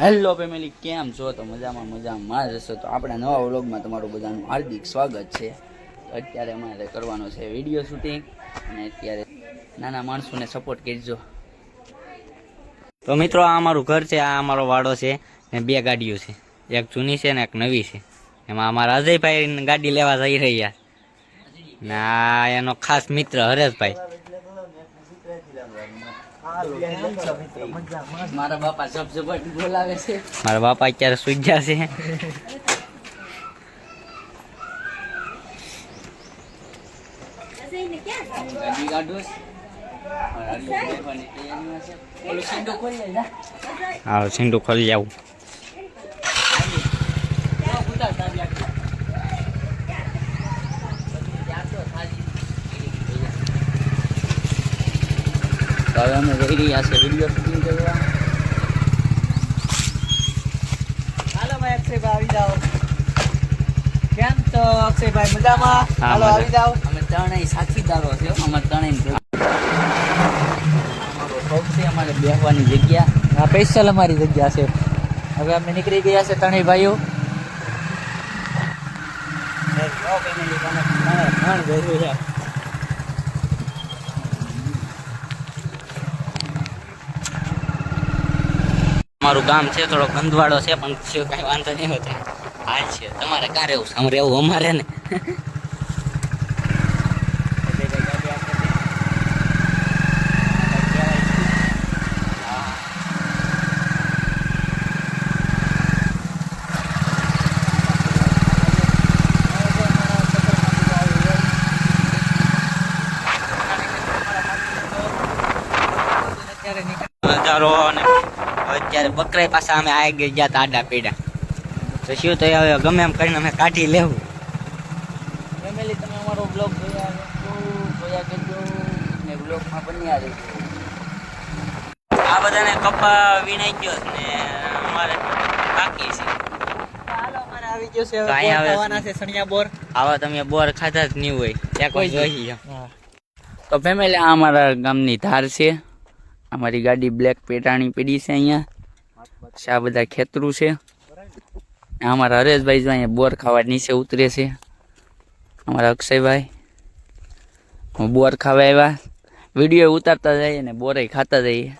Hello family કેમ છો? તો મજામાં મજામાં જ તો આપણા નવા વ્લોગમાં તમારું બધાનું હાર્દિક સ્વાગત છે. અત્યારે અમારે કરવાનો છે વીડિયો શૂટિંગ અને અત્યારે નાના માણસોને સપોર્ટ કરજો. તો મિત્રો, આ અમારું ઘર છે, આ અમારો વાડો છે, ને બે ગાડીઓ છે. એક જૂની છે ને એક નવી છે. એમાં અમારા અજયભાઈ ગાડી લેવા જઈ રહ્યા. ને આ એનો ખાસ મિત્ર હરેશભાઈ. મારા બાપા સબસપટ બોલાવે છે મારા બાપા અત્યારે સુઈ ગયા છે ગાડી કાઢો છે. અને હરિયો બેસવાની તૈયારીમાં છે. ઓલું સીધું ખોલી લે, જા. હા સિંધુ ખોલી જાવું જાઓ, ઉતાર તારી આખી. ત્યાં તો થાળી. તો હવે અમે જઈ રહ્યા છે વીડિયો શૂટિંગ કરવા. હાલો ભાઈ અક્ષયભાઈ આવી જાઓ. કેમ તો અક્ષયભાઈ? મજામાં? હાલો આવી જાઓ. અમે ત્રણેય સાથીદારો છે હો. અમારે ત્રણેય છે અમારે બેસવાની જગ્યા. આ સ્પેશિયલ અમારી જગ્યા છે. હવે અમે નીકળી ગયા છે ત્રણેય ભાઈઓ. અમારું ગામ છે થોડો ગંદવાડો છે પણ શું કઈ વાંધો નહીં હોતો હાલ છે. તમારે ક્યાં રહેવું? આમ રહેવું અમારે ને? નજારો અને અત્યારે બકરાઈ પાસે અમે આવી ગઈ ગયા તા આડા પીડા. તો શું તો હવે? ગમે એમ કરીને અમે કાઢી લેવું. ફેમિલી તમે અમારો બ્લોગ જોયા જોયા કરજો. ને બ્લોગમાં આ બધાને કપા વીણાઈ ગયો ને અમારે બાકી છે. આવી ગયો છે તો હવે અહીંયા બોર આવે ખાવાના છે સણિયા બોર. આવા તમે બોર ખાધા જ નહીં હોય. ત્યાં કોઈ જોઈ તો ફેમિલી આ અમારા ગામની ધાર છે. અમારી ગાડી બ્લેક પેટાણી પડી છે અહીંયા. આ બધા ખેતરું છે. અમારા હરેશભાઈ જો અહીંયા બોર ખાવા નીચે ઉતરે છે. અમારા અક્ષયભાઈ. બોર ખાવા આવ્યા. વીડિયો ઉતારતા જઈએ ને બોરે ખાતા જઈએ.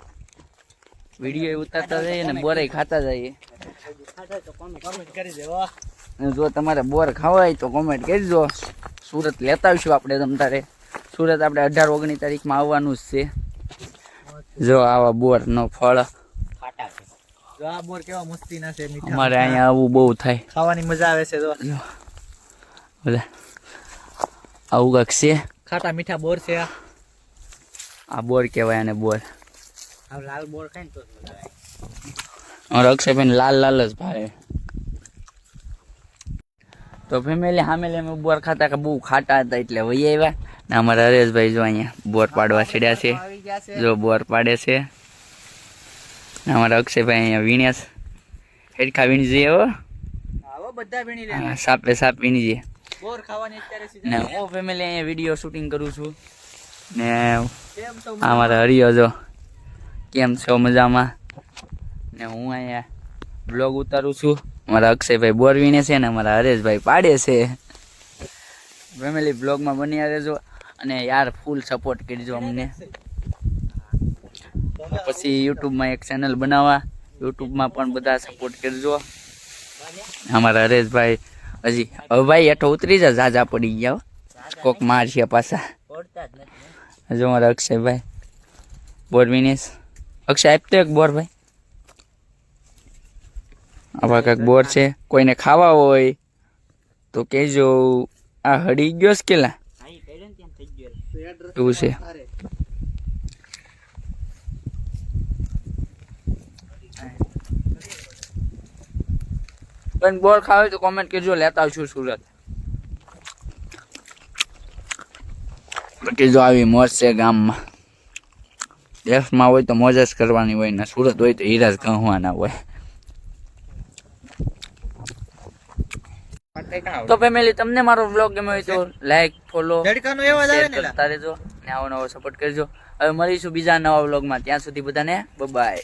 વીડિયો ઉતારતા જઈએ ને બોરે ખાતા જઈએ. જો તમારે બોર ખાવા હોય તો કોમેન્ટ કરજો. સુરત લેતા આવીશું આપણે તમ તારે. સુરત આપણે અઢાર ઓગણીસ તારીખમાં આવવાનું જ છે. જો આવા બોર નો ફળ જો આ બોર કેવા મસ્તી ના છે મીઠા અમારે અહીંયા આવું બહુ થાય. ખાવાની મજા આવે છે આવું કાંક છે. ખાટા મીઠા બોર છે આ. આ બોર કહેવાય અને બોર. આ લાલ બોર ખાય ને તો મજા આવે. લાલ લાલ જ ભાવે. તો ફેમિલી સામેલી અમે બોર ખાતા કે બહુ ખાટા હતા એટલે વહી આવ્યા. ને અમારા હરેશભાઈ જો અહીંયા બોર પાડવા છેડ્યા છે. જો બોર પાડે છે. અમારા અક્ષયભાઈ અહીંયા વીણ્યા છે. હેડખા વીણી જઈએ હો. આવો બધા વીણી લે. સાપે સાપ વીણી જઈએ. બોર ખાવાની અત્યારે ને હું ફેમિલી અહીંયા વીડિયો શૂટિંગ કરું છું. ને અમારા હરિયો જો કેમ છો મજામાં? ને હું અહીંયા બ્લોગ ઉતારું છું. મારા અક્ષયભાઈ બોર વીણે છે ને મારા હરેશભાઈ પાડે છે. ફેમિલી બ્લોગમાં બન્યા રહેજો અને યાર ફૂલ સપોર્ટ કરજો અમને. પછી યુટ્યુબમાં એક ચેનલ બનાવવા યુટ્યુબમાં પણ બધા સપોર્ટ કરજો. અમારા હરેશભાઈ હજી હવે ભાઈ હેઠો ઉતરી જા ઝાઝા પડી ગયા હો. કોક માર છે પાછા. હજુ અમારા અક્ષયભાઈ. બોર વિનેશ. અક્ષય આપતો એક બોર ભાઈ. આવા કાંઈક બોર છે. કોઈને ખાવા હોય તો કહેજો. આ હડી ગયો છે કેલા? એવું છે. પણ બોર ખાવે તો કોમેન્ટ કરજો લેતા આવશું સુરત. કીધું આવી મોજ છે ગામમાં. દેશમાં હોય તો મોજ જ કરવાની હોય ને સુરત હોય તો હીરા જ કહવાના હોય. તો ફેમિલી તમને મારો વ્લોગ ગમ્યો હોય તો લાઈક ફોલો. કરતા રહેજો ને આવો નવો સપોર્ટ કરજો. હવે મળીશું બીજા નવા વ્લોગમાં ત્યાં સુધી બધાને બાય